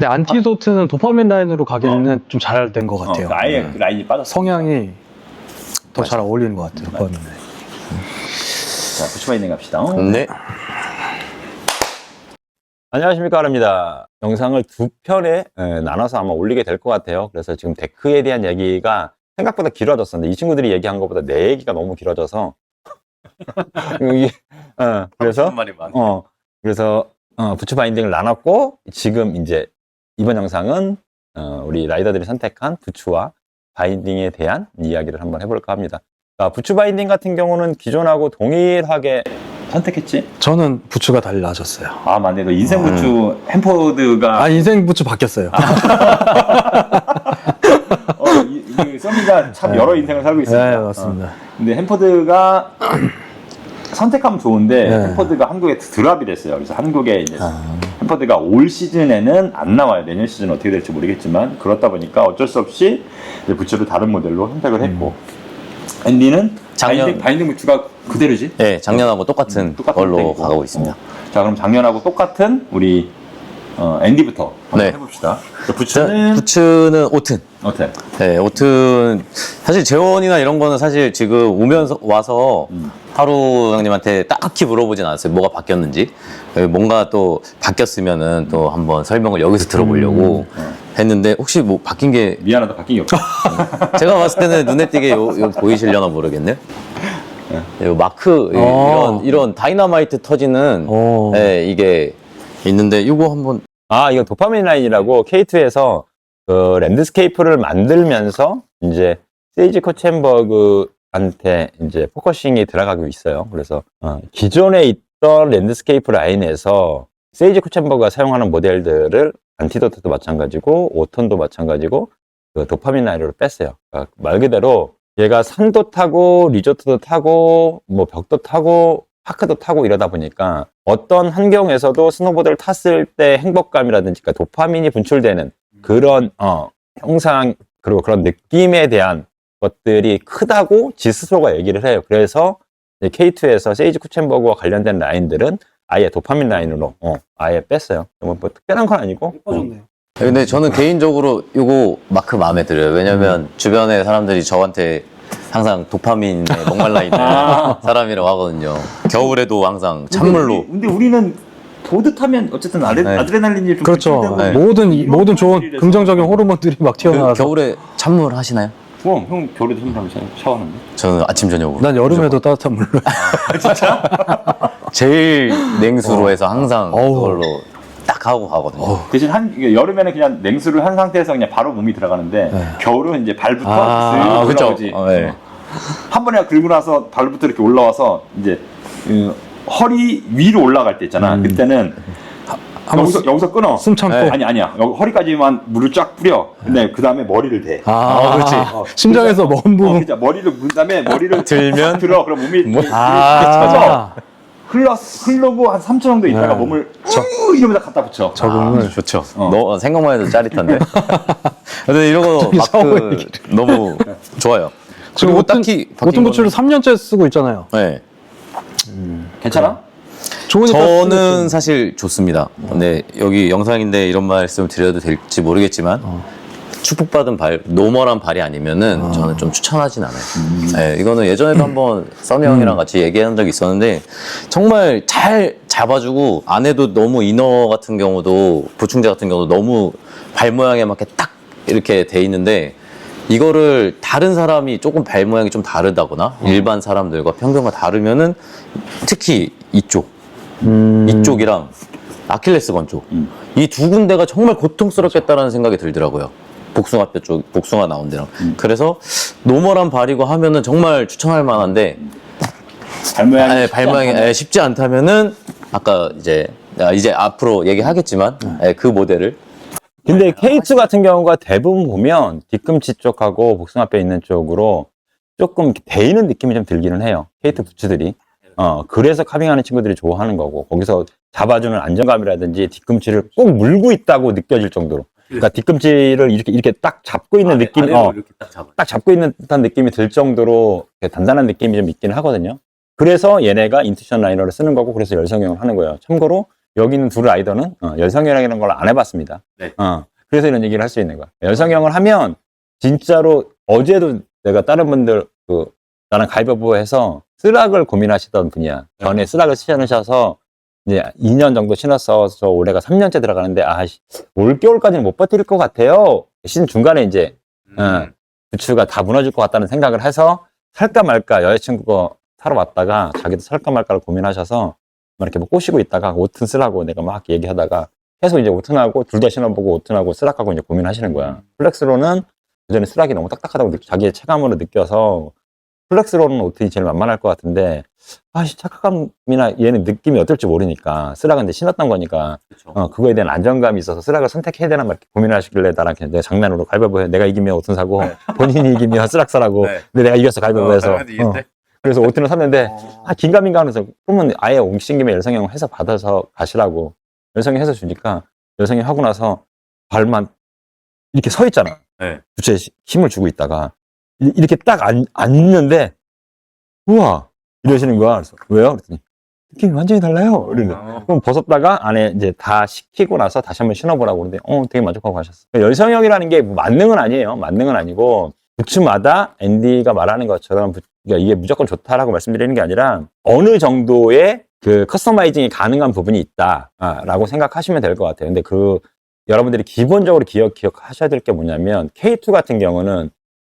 근데 안티도트는 도파민 라인으로 가기에는 좀 잘 된것 어, 같아요. 아예 네. 그 라인이 빠졌어. 성향이 더 잘 어울리는 것 같아요. 도파민 라인. 자, 부츠바인딩 갑시다. 네. 안녕하십니까, 아릅니다. 영상을 두 편에 에, 나눠서 아마 올리게 될 것 같아요. 그래서 지금 데크에 대한 얘기가 생각보다 길어졌었는데, 이 친구들이 얘기한 것보다 내 얘기가 너무 길어져서. 이게, 어, 그래서, 말이 많아. 어, 그래서, 어, 부츠 바인딩을 나눴고, 지금 이제 이번 영상은, 어, 우리 라이더들이 선택한 부츠와 바인딩에 대한 이야기를 한번 해볼까 합니다. 자, 부츠 바인딩 같은 경우는 기존하고 동일하게 선택했지? 저는 부츠가 달리 나아졌어요. 아, 맞네. 너 인생 부츠 햄포드가 아 인생 부츠 바뀌었어요. 어, 이, 이 써니가 참 네. 여러 인생을 살고 있습니다. 네 맞습니다. 어, 근데 햄포드가 선택하면 좋은데 네. 햄포드가 한국에 드랍이 됐어요. 그래서 한국에 이제 아. 햄포드가 올 시즌에는 안 나와요. 내년 시즌 어떻게 될지 모르겠지만 그렇다 보니까 어쩔 수 없이 이제 부츠를 다른 모델로 선택을 했고 앤디는 작년- 바인딩, 바인딩 부츠가 그대로지? 네, 작년하고 똑같은 음, 똑같은 걸로. 가고 있습니다. 어. 자 그럼 작년하고 똑같은 우리 어, 앤디부터 한번 네. 해봅시다. 자, 자, 부츠는 부츠는 오튼. 어때? 네, 오튼 사실 재원이나 이런 거는 사실 지금 오면서 와서 음. 하루 형님한테 딱히 물어보진 않았어요. 뭐가 바뀌었는지. 네, 뭔가 또 바뀌었으면은 또 한번 설명을 여기서 들어보려고 음. 했는데 혹시 뭐 바뀐 게 미안하다 바뀐 게 없어. 제가 봤을 때는 눈에 띄게 요, 요 보이시려나 모르겠네요. 네. 요 마크 이- 어. 이런 이런 다이너마이트 터지는 어. 네, 이게 있는데 이거 한번 아, 이거 도파민 라인이라고 K2에서 그 랜드스케이프를 만들면서 이제 세이지 코첸버그한테 이제 포커싱이 들어가고 있어요. 그래서 어, 기존에 있던 랜드스케이프 라인에서 세이지 코첸버그가 사용하는 모델들을 안티도트도 마찬가지고 오톤도 마찬가지고 그 도파민 라인으로 뺐어요. 그러니까 말 그대로 얘가 산도 타고 리조트도 타고 뭐 벽도 타고 파크도 타고 이러다 보니까 어떤 환경에서도 스노보드를 탔을 때 행복감이라든지 그러니까 도파민이 분출되는 그런 어, 형상 그리고 그런 느낌에 대한 것들이 크다고 지 스스로가 얘기를 해요. 그래서 K2에서 세이지 쿠첸버그와 관련된 라인들은 아예 도파민 라인으로 어, 아예 뺐어요. 뭐, 뭐 특별한 건 아니고 근데 저는 개인적으로 이거 마크 마음에 들어요. 왜냐면 주변에 사람들이 저한테 항상 도파민에 목말라 있는 아. 사람이라고 하거든요. 겨울에도 항상 찬물로. 근데, 우리, 는 보드 타면 어쨌든 아레, 네. 아드레날린이 좀 그렇죠. 네. 모든 이- 모든 좋은 호르몬들이라서. 긍정적인 호르몬들이 막 그 튀어나와서 겨울에 찬물 하시나요? 어, 형 겨울에도 힘들면 샤워하는데? 저는 아침 저녁으로. 난 여름에도 따뜻한 물로 제일 냉수로 해서 항상 어우. 그걸로 딱 하고 가거든요. 대신 한 이게 여름에는 그냥 냉수를 한 상태에서 그냥 바로 몸이 들어가는데 네. 겨울은 이제 발부터 아, 쓱 아, 그쵸. 올라오지. 어, 네. 한 번에 긁고 나서 발부터 이렇게 올라와서 이제 그 허리 위로 올라갈 때 있잖아. 음. 그때는 한번 여기서 여기서 끊어. 숨 참고 네. 아니 아니야. 여기 허리까지만 물을 쫙 뿌려. 근데 그 다음에 머리를 대. 아, 그렇지. 어, 심장에서 먼 어, 부분 진짜 머리를 문 다음에 머리를 들면? 들어. 그럼 몸이 뭐- 이렇게 아, 흘러 흘러고 한 3초 정도 있다가 네. 몸을 우 이러면서 갖다 붙여. 적응을 아, 좋죠. 어. 너 생각만 해도 짜릿한데. 근데 이런 거 마크. 너무 좋아요. 지금 그리고 딱히 바뀐 부츠를 거는- 3년째 쓰고 있잖아요. 네. 괜찮아? 좋으니까 저는. 사실 좋습니다. 근데 여기 영상인데 이런 말씀 드려도 될지 모르겠지만 어. 축복받은 발, 노멀한 발이 아니면은 저는 좀 추천하진 않아요. 네, 이거는 예전에도 한번 써미 형이랑 같이 얘기한 적이 있었는데 정말 잘 잡아주고 안에도 너무 이너 같은 경우도 보충제 같은 경우도 너무 발 모양에 맞게 딱 이렇게 돼 있는데 이거를 다른 사람이 조금 발 모양이 좀 다르다거나 일반 사람들과 평균과 다르면은 특히 이쪽 음, 이쪽이랑 아킬레스건 쪽. 음. 이두 군데가 정말 고통스럽겠다라는 생각이 들더라고요. 복숭아뼈 쪽, 복숭아 나온 데랑. 음. 그래서 노멀한 발이고 하면은 정말 추천할 만한데, 발 모양이 예, 쉽지 발 모양이 않다네. 예, 쉽지 않다면은, 아까 이제, 아, 이제 앞으로 얘기하겠지만, 예, 그 모델을. 근데 K2 같은 경우가 대부분 보면 뒤꿈치 쪽하고 복숭아뼈 있는 쪽으로 조금 데이는 느낌이 좀 들기는 해요. K2 부츠들이. 어, 그래서 카빙하는 친구들이 좋아하는 거고, 거기서 잡아주는 안정감이라든지 뒤꿈치를 꼭 물고 있다고 느껴질 정도로. 그러니까 뒤꿈치를 이렇게, 이렇게 딱 잡고 있는 느낌, 어, 딱 잡고 있는 듯한 느낌이 들 정도로 이렇게 단단한 느낌이 좀 있긴 하거든요. 그래서 얘네가 인투션 라이너를 쓰는 거고, 그래서 열성형을 하는 거예요. 참고로 여기 있는 두 라이더는 어, 열성형이라는 걸 안 해봤습니다. 네. 어, 그래서 이런 얘기를 할 수 있는 거야. 열성형을 하면 진짜로 어제도 내가 다른 분들 그 나랑 가위바위보 해서 쓰락을 고민하시던 분이야. 전에 쓰락을 신으셔서 이제 2년 정도 신었어. 저 올해가 3년째 들어가는데 아 올겨울까지는 못 버틸 것 같아요. 신 중간에 이제 어, 부츠가 다 무너질 것 같다는 생각을 해서 살까 말까 여자친구가 사러 왔다가 자기도 살까 말까를 고민하셔서 막 이렇게 뭐 꼬시고 있다가 오튼 쓰라고 내가 막 얘기하다가 계속 이제 오튼하고 둘 다 신어보고 오튼하고 쓰락하고 이제 고민하시는 거야. 플렉스로는 그전에 쓰락이 너무 딱딱하다고 느- 자기의 체감으로 느껴서 플렉스로는 오튼이 제일 만만할 것 같은데 아씨 착각감이나 얘는 느낌이 어떨지 모르니까 쓰락은 이제 신었던 거니까 어, 그거에 대한 안정감이 있어서 쓰락을 선택해야 되나 막 이렇게 고민을 하시길래 나랑 그냥 내가 장난으로 가위바위보 해. 내가 이기면 오튼 사고 본인이 이기면 쓰락 사라고 네. 근데 내가 이겼어 가위바위보 해서 가위바위보 이겼대? 어. 그래서 오튼을 샀는데 아 긴가민가 하면서 그러면 아예 옮기신 김에 열성형 해서 받아서 가시라고 열성형 해서 주니까 열성형 하고 나서 발만 이렇게 서 있잖아 네. 부채에 시- 힘을 주고 있다가 이- 이렇게 딱 앉, 앉는데 우와 이러시는 거야 그래서 왜요? 그랬더니 느낌이 완전히 달라요 이러는 거야. 그럼 벗었다가 안에 이제 다 식히고 나서 다시 한번 신어보라고 그러는데 어 되게 만족하고 가셨어. 열성형이라는 게뭐 만능은 아니에요. 만능은 아니고 부츠마다 앤디가 말하는 것처럼 부- 그러니까 이게 무조건 좋다라고 말씀드리는 게 아니라 어느 정도의 그 커스터마이징이 가능한 부분이 있다라고 생각하시면 될 것 같아요. 근데 그 여러분들이 기본적으로 기억 기억하셔야 될 게 뭐냐면 K2 같은 경우는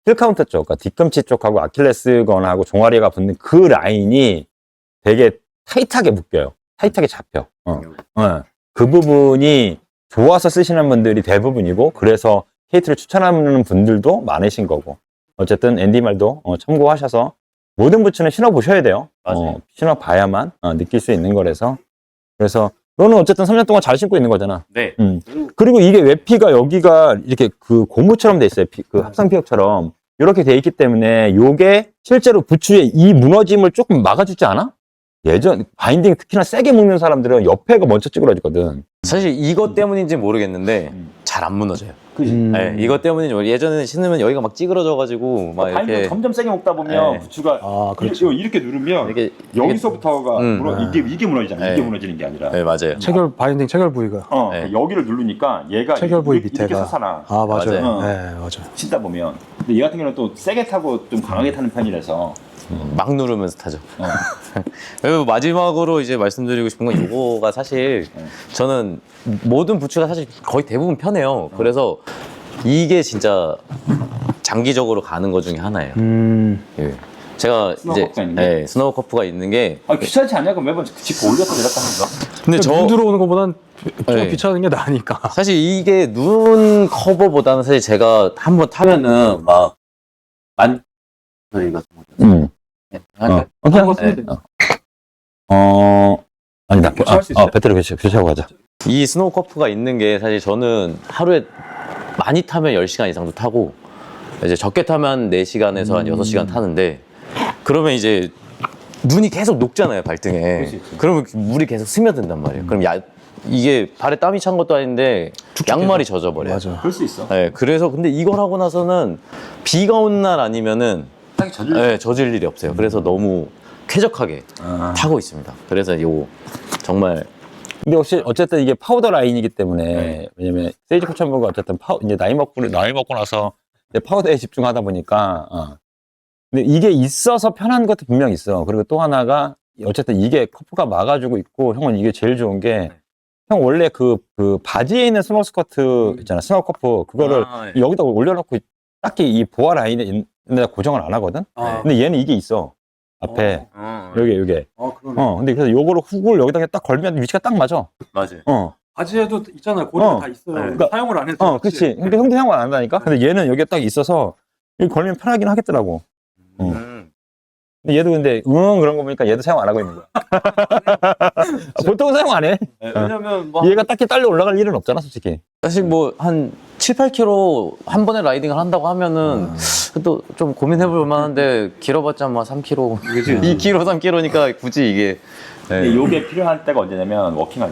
힐 카운트 쪽, 그러니까 뒤꿈치 쪽하고 아킬레스건하고 종아리가 붙는 그 라인이 되게 타이트하게 묶여요. 타이트하게 잡혀. 어. 어. 그 부분이 좋아서 쓰시는 분들이 대부분이고, 그래서 케이트를 추천하는 분들도 많으신 거고. 어쨌든 앤디 말도 어, 참고하셔서 모든 부츠는 신어보셔야 돼요. 맞아요. 어, 신어봐야만 어, 느낄 수 있는 거라서. 그래서 너는 어쨌든 3년 동안 잘 신고 있는 거잖아. 네. 음. 그리고 이게 외피가 여기가 이렇게 그 고무처럼 돼 있어요. 피- 그 합성 피혁처럼. 이렇게 돼 있기 때문에 요게 실제로 부츠의 이 무너짐을 조금 막아주지 않아? 예전 바인딩 특히나 세게 묶는 사람들은 옆에가 먼저 찌그러지거든. 사실 이것 때문인지 모르겠는데 잘 안 무너져요. 음. 네, 이것 때문인지 모르 예전에는 신으면 여기가 막 찌그러져가지고 막 이렇게 점점 세게 먹다 보면 네. 부츠가 아, 그렇죠. 이렇게 누르면 이렇게 여기서부터가 음. 물어- 이게 이게 무너지잖아. 네. 이게 무너지는 게 아니라. 네 맞아요. 체결 바인딩 체결 부위가. 어, 네. 여기를 누르니까 얘가 체결 부위 이렇게, 이렇게 밑에가. 솟아나. 아 맞아요. 맞아요. 네 맞아. 신다 보면. 근데 얘 같은 경우는 또 세게 타고 좀 강하게 타는 편이라서. 막 누르면서 타죠. 어. 그리고 마지막으로 이제 말씀드리고 싶은 건 이거가 사실 네. 저는 모든 부츠가 사실 거의 대부분 편해요. 그래서 이게 진짜 장기적으로 가는 것 중에 하나예요. 음. 예. 제가 스노우 이제 커프가 있는 게? 예, 스노우 커프가 있는 게 아, 귀찮지 않냐고 매번 짚고 올렸다 내렸다 하는 거. 근데 저 눈 들어오는 것보단 좀 네. 귀찮은 게 나으니까. 사실 이게 눈 커버보다는 사실 제가 한번 타면은 막만. 어, 어. 오케이. 거 쓰면 네. 어. 어, 아니, 나, 아, 교체할 수 있어요? 아, 배터리 교체, 교체하고 가자. 이 스노우 커프가 있는 게 사실 저는 하루에 많이 타면 10시간 이상도 타고 이제 적게 타면 4시간에서 한 6시간 타는데 그러면 이제 눈이 계속 녹잖아요 발등에. 그러면 물이 계속 스며든단 말이에요 그럼 야, 이게 발에 땀이 찬 것도 아닌데 양말이 젖어버려요 맞아. 그럴 수 있어. 네, 그래서 근데 이걸 하고 나서는 비가 온 날 아니면은 딱히 젖을 네, 젖을 일이 없어요 그래서 너무 쾌적하게 아. 타고 있습니다 그래서 요 정말 근데 혹시 어쨌든 이게 파우더 라인이기 때문에 네. 왜냐면 세이지 코천버가 어쨌든 파우 이제 나이 먹고 나이 먹고 나서 이제 파우더에 집중하다 보니까 어. 근데 이게 있어서 편한 것도 분명 있어. 그리고 또 하나가 어쨌든 이게 커프가 막아주고 있고 형은 이게 제일 좋은 게 형 원래 그, 그 바지에 있는 스몰 스커트 있잖아 스노우 커프 그거를 아, 예. 여기다 올려놓고 딱히 이 보아 라인에 있 는 고정을 안 하거든. 아, 근데 얘는 이게 있어 앞에 어, 여기 여기 아 그러네. 어 근데 그래서 요거를 훅을 여기다가 딱 걸면 위치가 딱 맞아. 맞아요 어. 바지에도 있잖아요. 고리가 어. 다 있어요. 네. 그러니까 사용을 안 해도. 어, 그렇지. 근데 형도 사용 안 한다니까? 근데 얘는 여기에 딱 있어서, 여기 걸면 편하긴 하겠더라고. 어. 음. 근데 얘도 근데, 응, 그런 거 보니까 얘도 사용 안 하고 있는 거야. 보통은 사용 안 해. 네, 왜냐면 뭐 얘가 딱히 딸려 올라갈 일은 없잖아, 솔직히. 사실 뭐 한 7, 8km 한 번에 라이딩을 한다고 하면은 또 좀 고민해볼 만한데 길어봤자 뭐 3km, 2km, 3km니까 굳이 이게 네. 요게 필요한 때가 언제냐면, 워킹할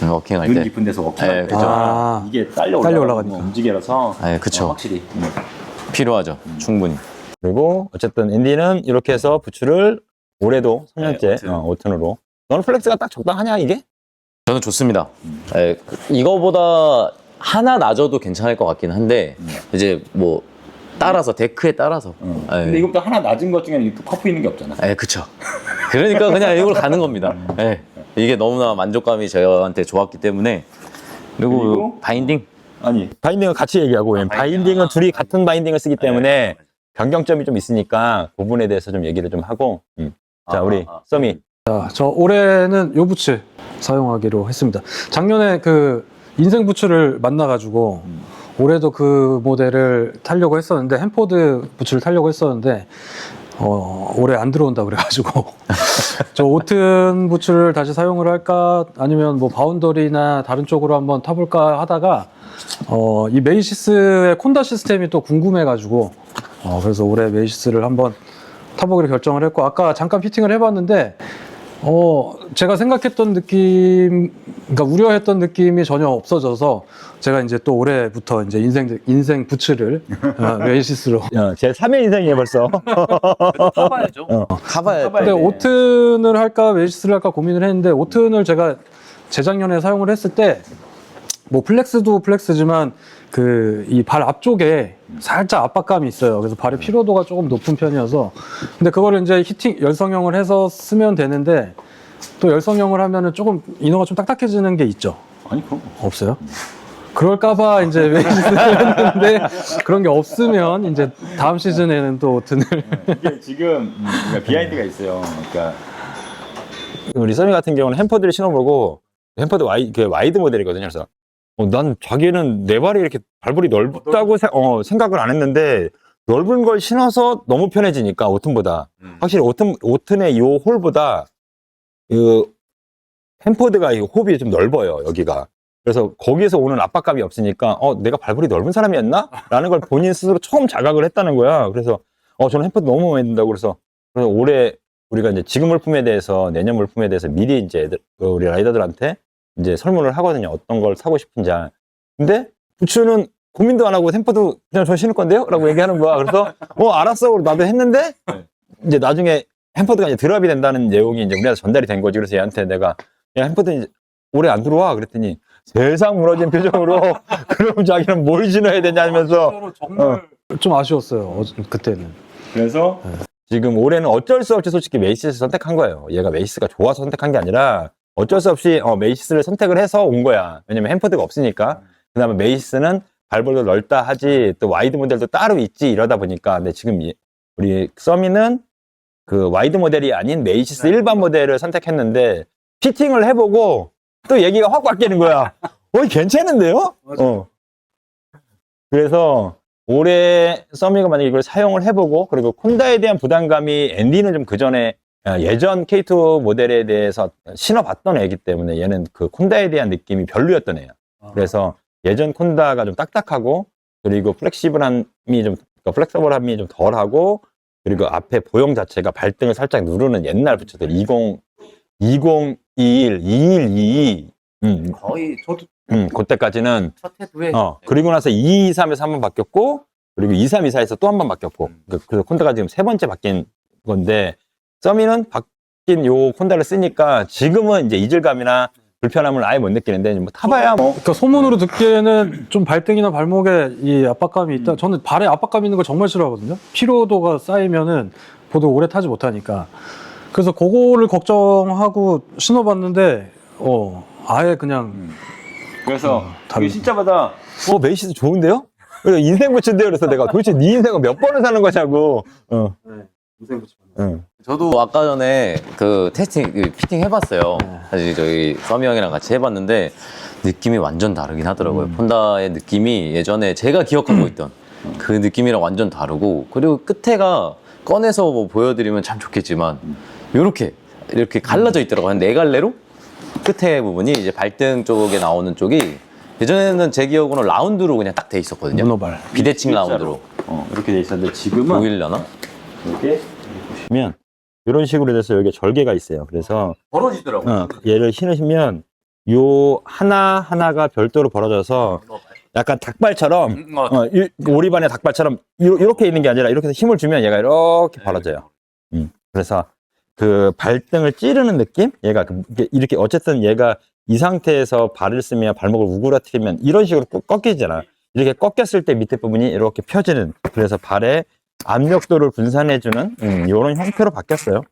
때. 워킹할 눈 때. 깊은 데서 네, 워킹할 때. 그죠. 아. 이게 딸려 딸려 올라가니까. 움직여서. 네, 그쵸. 어, 확실히. 음. 필요하죠. 충분히. 그리고, 어쨌든, 앤디는 이렇게 해서 부츠를 올해도 3년째, 네, 오튼. 어, 오튼 으로. 너는 플렉스가 딱 적당하냐, 이게? 저는 좋습니다. 예, 그- 이거보다 하나 낮아도 괜찮을 것 같긴 한데 이제 뭐 따라서 데크에 따라서. 예. 이것도 하나 낮은 것 중에는 또 커프 있는 게 없잖아. 예, 그쵸. 그러니까 그냥 이걸 가는 겁니다. 예. 이게 너무나 만족감이 저한테 좋았기 때문에 그리고, 그리고? 바인딩 아니 바인딩은 같이 얘기하고 왜냐면 바인딩은 둘이 같은 바인딩을 쓰기 때문에 변경점이 좀 있으니까 그 부분에 대해서 좀 얘기를 좀 하고 음. 자 아, 우리 아, 아. 썸이 자, 저 올해는 요 부츠 사용하기로 했습니다. 작년에 그 인생 부츠를 만나가지고 올해도 그 모델을 타려고 했었는데 햄포드 부츠를 타려고 했었는데 어, 올해 안 들어온다 그래가지고 저 오튼 부츠를 다시 사용을 할까 아니면 뭐 바운더리나 다른 쪽으로 한번 타볼까 하다가 어, 이 메이시스의 콘다 시스템이 또 궁금해가지고 어, 그래서 올해 메이시스를 한번 타보기로 결정을 했고 아까 잠깐 피팅을 해봤는데 어 제가 생각했던 느낌 그러니까 우려했던 느낌이 전혀 없어져서 제가 이제 또 올해부터 이제 인생 인생 부츠를 어, 메이시스로 어, 제 3회 인생이에요 벌써 타봐야죠. 타봐야 타봐야 근데 네. 오튼을 할까 메이시스를 할까 고민을 했는데 오튼을 제가 재작년에 사용을 했을 때 뭐 플렉스도 플렉스지만 그 이 발 앞쪽에 살짝 압박감이 있어요. 그래서 발의 피로도가 조금 높은 편이어서 근데 그거를 이제 히팅 열성형을 해서 쓰면 되는데 또 열성형을 하면은 조금 인어가 좀 딱딱해지는 게 있죠. 아니 그럼 없어요? 그럴까봐 이제 했는데 그런 게 없으면 이제 다음 시즌에는 또 오튼을 이게 지금 비하인드가 있어요. 그러니까 우리 써니 같은 경우는 햄퍼드를 신어보고 햄퍼드 와이, 그 와이드 모델이거든요. 그래서 어, 난 자기는 내 발이 이렇게 발볼이 넓다고 세- 어, 생각을 안 했는데 넓은 걸 신어서 너무 편해지니까 오튼보다 확실히 오튼 오튼의 이 홀보다 그 햄퍼드가 이 홉이 좀 넓어요 여기가. 그래서 거기에서 오는 압박감이 없으니까 어 내가 발볼이 넓은 사람이었나? 라는 걸 본인 스스로 처음 자각을 했다는 거야. 그래서 어 저는 햄퍼드 너무 마음에 든다고 그래서 그래서 올해 우리가 이제 지금 물품에 대해서 내년 물품에 대해서 미리 이제 애들- 그 우리 라이더들한테 이제 설문을 하거든요. 어떤 걸 사고 싶은지. 근데 부츠는 고민도 안 하고 햄퍼드 그냥 저 신을 건데요? 라고 얘기하는 거야. 그래서 어 알았어. 나도 했는데 이제 나중에 햄퍼드가 이제 드랍이 된다는 내용이 이제 우리한테 전달이 된 거지. 그래서 얘한테 내가 야 햄퍼드 이제 올해 안 들어와 그랬더니 세상 무너진 표정으로 그럼 자기는 뭘 신어야 되냐면서 정말 좀 아쉬웠어요. 어, 그때는. 그래서 지금 올해는 어쩔 수 없이 솔직히 메이시스를 선택한 거예요. 얘가 메이시스가 좋아서 선택한 게 아니라 어쩔 수 없이 어, 메이시스를 선택을 해서 온 거야. 왜냐면 햄퍼드가 없으니까. 그 다음에 메이시스는 발볼도 넓다 하지 또 와이드 모델도 따로 있지 이러다 보니까 근데 지금 이- 우리 써미는 그 와이드 모델이 아닌 메이시스 일반 모델을 선택했는데 피팅을 해보고 또 얘기가 확 바뀌는 거야. 어, 괜찮은데요? 어. 그래서 올해 써미가 만약에 이걸 사용을 해보고 그리고 콘다에 대한 부담감이 앤디는 좀 그 전에 예전 K2 모델에 대해서 신어봤던 애기 때문에 얘는 그 콘다에 대한 느낌이 별로였던 애야. 그래서 예전 콘다가 좀 딱딱하고 그리고 플렉시블함이 좀 그러니까 플렉서블함이 좀 덜하고 그리고 앞에 보형 자체가 발등을 살짝 누르는 옛날 부츠들. 20 2021 2122 음, 거의 저도 음, 그때까지는 첫 어, 그리고 나서 2, 2, 3에서 한 번 바뀌었고, 그리고 2, 3, 2, 4에서 또 한 번 바뀌었고, 그- 그래서 콘다가 지금 세 번째 바뀐 건데, 써미는 바뀐 요 콘다를 쓰니까 지금은 이제 이질감이나 불편함을 아예 못 느끼는데, 뭐 타봐야 뭐, 그러니까 소문으로 듣기에는 좀 발등이나 발목에 이 압박감이 있다. 저는 발에 압박감 있는 걸 정말 싫어하거든요. 피로도가 쌓이면은 보드 오래 타지 못하니까. 그래서 그거를 걱정하고 신어봤는데, 어, 아예 그냥 그래서 다른- 이게 진짜마다, 어, 메이시스 좋은데요? 그래서 인생 부츠인데요? 그래서 내가 도대체 네 인생은 몇 번을 사는 거냐고, 어, 응. 저도 아까 전에 그 테스팅 그 피팅 해봤어요. 네. 사실 저희 써미 형이랑 같이 해봤는데 느낌이 완전 다르긴 하더라고요. 음. 폰다의 느낌이 예전에 제가 기억하고 있던 그 느낌이랑 완전 다르고 그리고 끝에가 꺼내서 뭐 보여드리면 참 좋겠지만 이렇게 이렇게 갈라져 있더라고요. 한 네 갈래로 끝에 부분이 이제 발등 쪽에 나오는 쪽이 예전에는 제 기억으로는 라운드로 그냥 딱 돼 있었거든요. 문어발. 비대칭 라운드로 어, 이렇게 돼 있었는데, 지금은 보이려나? 이렇게 보시면, 이런 식으로 돼서 여기에 절개가 있어요. 그래서, 벌어지더라고요. 어, 얘를 신으시면 요 하나 하나가 별도로 벌어져서 약간 닭발처럼 음, 어, 어, 이- 오리반의 닭발처럼 요- 이렇게 있는 게 아니라 이렇게 해서 힘을 주면 얘가 이렇게 벌어져요. 음, 그래서 그 발등을 찌르는 느낌? 얘가 그- 이렇게- 이렇게 어쨌든 얘가 이 상태에서 발을 쓰면 발목을 우그러뜨리면 이런 식으로 꺾- 꺾이잖아. 이렇게 꺾였을 때 밑에 부분이 이렇게 펴지는 그래서 발의 압력도를 분산해주는 음, 이런 형태로 바뀌었어요.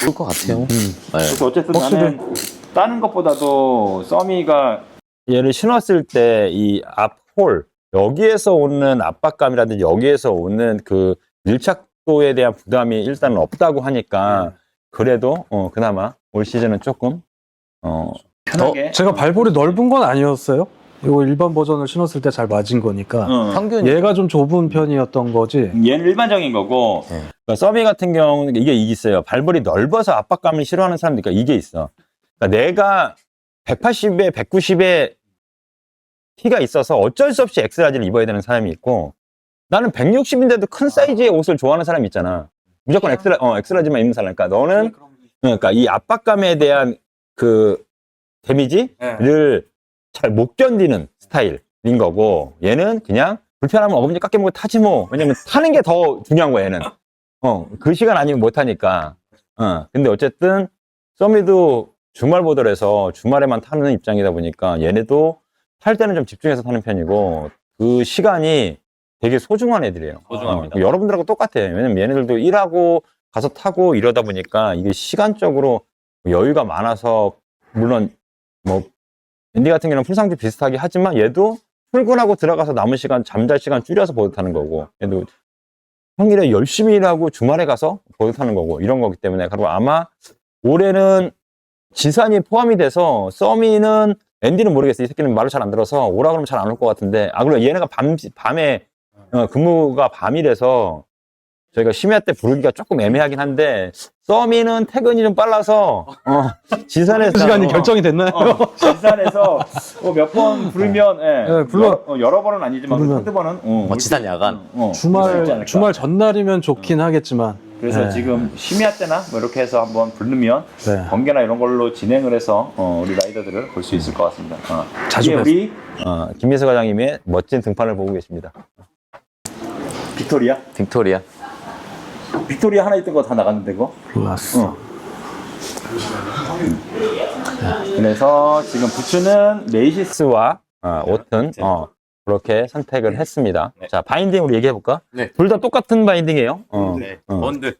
좋을 것 같아요. 네. 그래서 어쨌든 확실히. 나는 다른 것보다도 써미가 얘를 신었을 때 이 앞홀 여기에서 오는 압박감이라든지 여기에서 오는 그 밀착도에 대한 부담이 일단은 없다고 하니까 그래도 어 그나마 올 시즌은 조금 어 편하게 제가 발볼이 넓은 건 아니었어요. 이거 일반 버전을 신었을 때 잘 맞은 거니까. 어, 평균 얘가 좀 좁은 편이었던 거지. 얘는 일반적인 거고 네. 그러니까 서비 같은 경우는 이게 있어요. 발볼이 넓어서 압박감을 싫어하는 사람들이 그러니까 이게 있어. 그러니까 내가 180에 190에 키가 있어서 어쩔 수 없이 엑스라지를 입어야 되는 사람이 있고 나는 160인데도 큰 사이즈의 옷을 좋아하는 사람이 있잖아. 무조건 엑스라 어 엑스라지만 입는 사람. 그러니까 너는 그러니까 이 압박감에 대한 그 데미지를 잘 못 견디는 스타일인 거고 얘는 그냥 불편하면 어금니 깎여 먹고 타지 뭐 왜냐면 타는 게 더 중요한 거야 얘는 어 그 시간 아니면 못 타니까 어 근데 어쨌든 써미도 주말 보더라서 주말에만 타는 입장이다 보니까 얘네도 탈 때는 좀 집중해서 타는 편이고 그 시간이 되게 소중한 애들이에요. 소중합니다. 어, 여러분들하고 똑같아요. 왜냐면 얘네들도 일하고 가서 타고 이러다 보니까 이게 시간적으로 여유가 많아서 물론 뭐 앤디 같은 경우는 풀상주 비슷하게 하지만 얘도 출근하고 들어가서 남은 시간 잠잘 시간 줄여서 보드 타는 거고 얘도 평일에 열심히 일하고 주말에 가서 보드 타는 거고 이런 거기 때문에. 그리고 아마 올해는 지산이 포함이 돼서 써미는 앤디는 모르겠어 이 새끼는 말을 잘 안 들어서 오라 그러면 잘 안 올 것 같은데. 아 그리고 얘네가 밤 밤에 어, 근무가 밤이라서 저희가 심야 때 부르기가 조금 애매하긴 한데 써미는 퇴근이 좀 빨라서 어, 지산에서 시간이 어, 결정이 됐나요? 어, 지산에서 몇 번 부르면 예, 네, 불러- 여러, 어, 여러 번은 아니지만 부르면. 한두 번은 어, 뭐 지산 야간 어, 주말. 주말 전날이면 좋긴 하겠지만. 그래서 네. 지금 심야 때나 뭐 이렇게 해서 한번 부르면 네. 번개나 이런 걸로 진행을 해서 어, 우리 라이더들을 볼 수 있을 것 같습니다. 어. 자주 이게 뵀- 우리 어, 김민수 과장님의 멋진 등판을 보고 계십니다. 빅토리아? 빅토리아 빅토리아 하나 있던 거 다 나갔는데 그거? 몰랐어. 어. 그래서 지금 부츠는 메이시스와 어, 오튼 어, 그렇게 선택을 했습니다. 자 바인딩 우리 얘기해 볼까? 네. 둘 다 똑같은 바인딩이에요. 어. 어. 번드